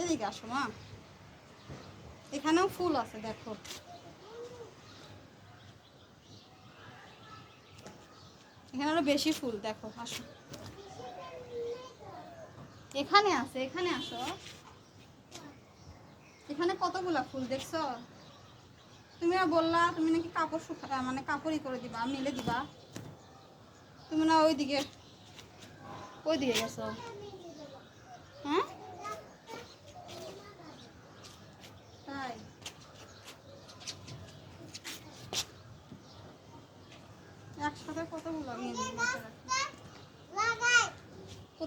এদিকে আসো, মা। এখানেও ফুল আছে, দেখো। এখানে আরও বেশি ফুল, দেখো, আসো। এখানে আছে, এখানে আসো। এখানে কতগুলা ফুল, দেখছ? তুমি না বললা, তুমি নাকি কাপড় শুকা মানে কাপড়ই করে দিবা, মেলে দিবা। তুমি না ওইদিকে ওই দিকে গেছো। হ্যাঁ?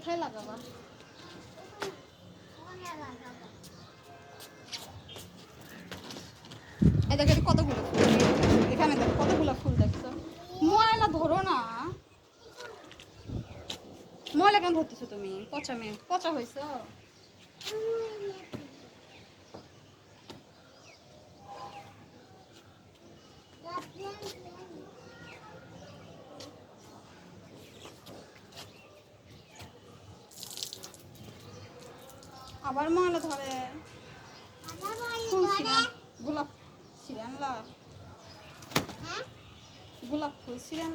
কোথায় লাগাবা? এই দেখো কতগুলো ফুল? এখানে দেখো, কতগুলো ফুল দেখছ? ময়লা ধরো না। ময়লা কেন ধরতেছো তুমি? পচা মেয়ে পচা হয়েছো। আবার ময়লা ধরে। গোলাপ ছিলেন গোলাপ ফুল ছিলেন